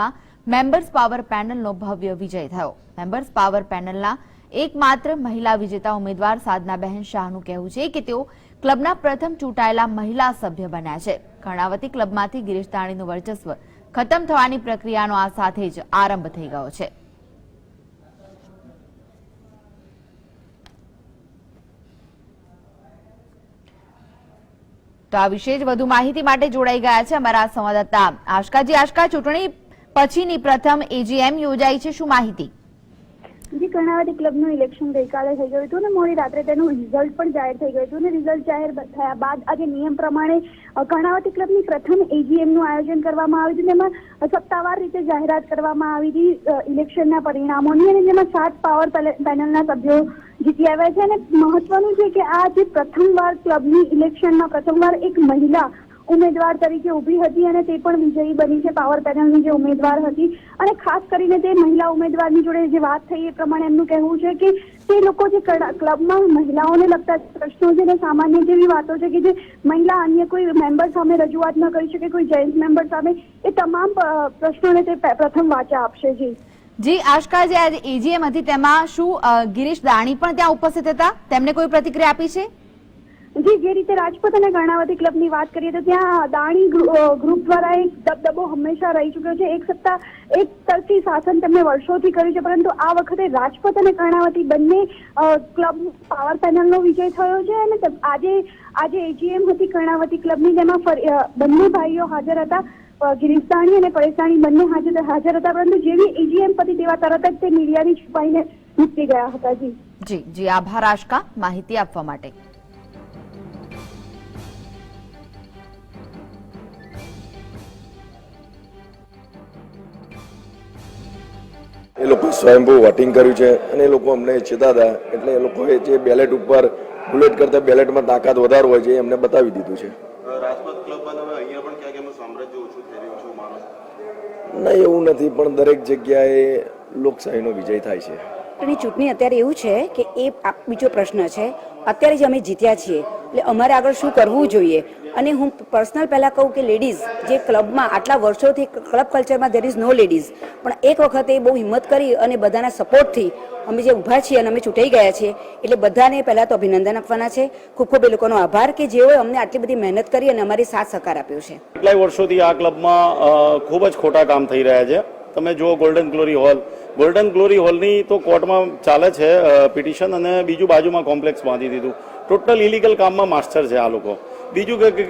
ક્લબમાં members power પેનલનો ભવ્ય વિજય થયો. મેમ્બર્સ પાવર પેનલના એકમાત્ર મહિલા વિજેતા ઉમેદવાર સાધનાબહેન શાહનું કહેવું છે કે તેઓ ક્લબના પ્રથમ ચૂંટાયેલા મહિલા સભ્ય બન્યા છે. કર્ણાવતી ક્લબમાંથી ગિરીશ વર્ચસ્વ ખતમ થવાની પ્રક્રિયાનો આ સાથે જ આરંભ થઈ ગયો છે. તો આ વિશે જ વધુ માહિતી માટે જોડાઈ ગયા છે અમારા સંવાદદાતા આશકાજી. આશકા, ચૂંટણી પછીની પ્રથમ એજીએમ યોજાઈ છે. શું માહિતી? જે, કર્ણાવતી ક્લબનું ઇલેક્શન ગઈકાલે થઈ ગયું હતું ને મોડી રાત્રે તેનું રિઝલ્ટ પણ જાહેર થઈ ગયું હતું અને રિઝલ્ટ જાહેર થયા બાદ આજે નિયમ પ્રમાણે કર્ણાવતી ક્લબની પ્રથમ એજીએમનું આયોજન કરવામાં આવ્યું હતું તેમાં સત્તાવાર રીતે જાહેરાત કરવામાં આવી હતી ઇલેક્શનના પરિણામોની અને જેમાં સાત પાવર પેનલના સભ્યો જીતી આવ્યા છે. અને મહત્વનું છે કે આ જે પ્રથમવાર ક્લબની ઇલેક્શનમાં પ્રથમવાર એક મહિલા ઉમેદવાર તરીકે ઊભી હતી અને તે પણ વિજયી બની છે. પાવર પેનલની જે ઉમેદવાર હતી અને ખાસ કરીને તે મહિલા ઉમેદવારની જોડે જે વાત થઈ એ પ્રમાણે એમનું કહેવું છે કે તે લોકો જે ક્લબમાં મહિલાઓને લગતા પ્રશ્નો છે ને સામાન્ય જેવી વાતો છે કે જે મહિલા અન્ય કોઈ મેમ્બર સામે રજૂઆત ન કરી શકે, કોઈ જેન્ટ્સ મેમ્બર સામે, એ તમામ પ્રશ્નોને તે પ્રથમ વાચા આપશે. જી. જી આશકા જે આજે એજીએમ હતી, તેમાં શું ગિરીશ દાણી પણ ત્યાં ઉપસ્થિત હતા? તેમને કોઈ પ્રતિક્રિયા આપી છે? જી જે રીતે રાજપથ અને કર્ણાવતી ક્લબની વાત કરીએ તો ત્યાં દાણી ગ્રુ- ગ્રુપ દ્વારા એક દબદબો હંમેશા રહી ચૂક્યો છે. એક સત્તા એક તરફી શાસન તેમણે વર્ષોથી કર્યું છે પરંતુ આ વખતે રાજપથ અને કર્ણાવતી બંને ક્લબ પાવર પેનલનો વિજય થયો છે અને આજે આજે એજીએમ હતી કર્ણાવતી ક્લબની જેમાં બંને ભાઈઓ હાજર હતા. અ, અને પરેશ બંને હાજર હાજર હતા પરંતુ જેવી એજીએમ પતી તેવા તરત જ તે મીડિયાની છુપાઈને નીકળી ગયા હતા. જી. જી જી આભાર આશકા. માહિતી આપવા માટે. એ લોકો સ્વયંભૂ વોટિંગ કર્યું છે અને એ લોકો અમને ઈચ્છતા હતા. એટલે એ લોકોએ જે બેલેટ ઉપર બુલેટ કરતા બેલેટમાં તાકાત વધારે હોય છે એ અમને બતાવી દીધું છે. એમનું છે એવું નહીં એવું નથી પણ દરેક જગ્યાએ લોકશાહીનો વિજય થાય છે. ચૂંટણી ચૂંટણી અત્યારે એવું છે કે એ બીજો પ્રશ્ન છે. અત્યારે જે અમે જીત્યા છીએ એટલે અમારે આગળ શું કરવું જોઈએ? અને હું પર્સનલ પહેલાં કહું કે લેડીઝ જે ક્લબમાં આટલા વર્ષોથી ક્લબ કલ્ચરમાં દેર ઇઝ નો લેડીઝ પણ એક વખતે બહુ હિંમત કરી અને બધાના સપોર્ટથી અમે જે ઊભા છીએ અને અમે ચૂંટાઈ ગયા છીએ, એટલે બધાને પહેલાં તો અભિનંદન આપવાના છે. ખૂબ ખૂબ એ લોકોનો આભાર કે જેઓએ અમને આટલી બધી મહેનત કરી અને અમારી સાથ સહકાર આપ્યો છે. કેટલાય વર્ષોથી આ ક્લબમાં ખૂબ જ ખોટા કામ થઈ રહ્યા છે. તમે જુઓ Golden Glory Hall Golden Glory હોલની તો કોર્ટમાં ચાલે છે પિટિશન અને બીજું બાજુમાં કોમ્પ્લેક્સ બાંધી દીધું. ટોટલ ઇલીગલ કામમાં માસ્ટર છે આ લોકો. બીજું કે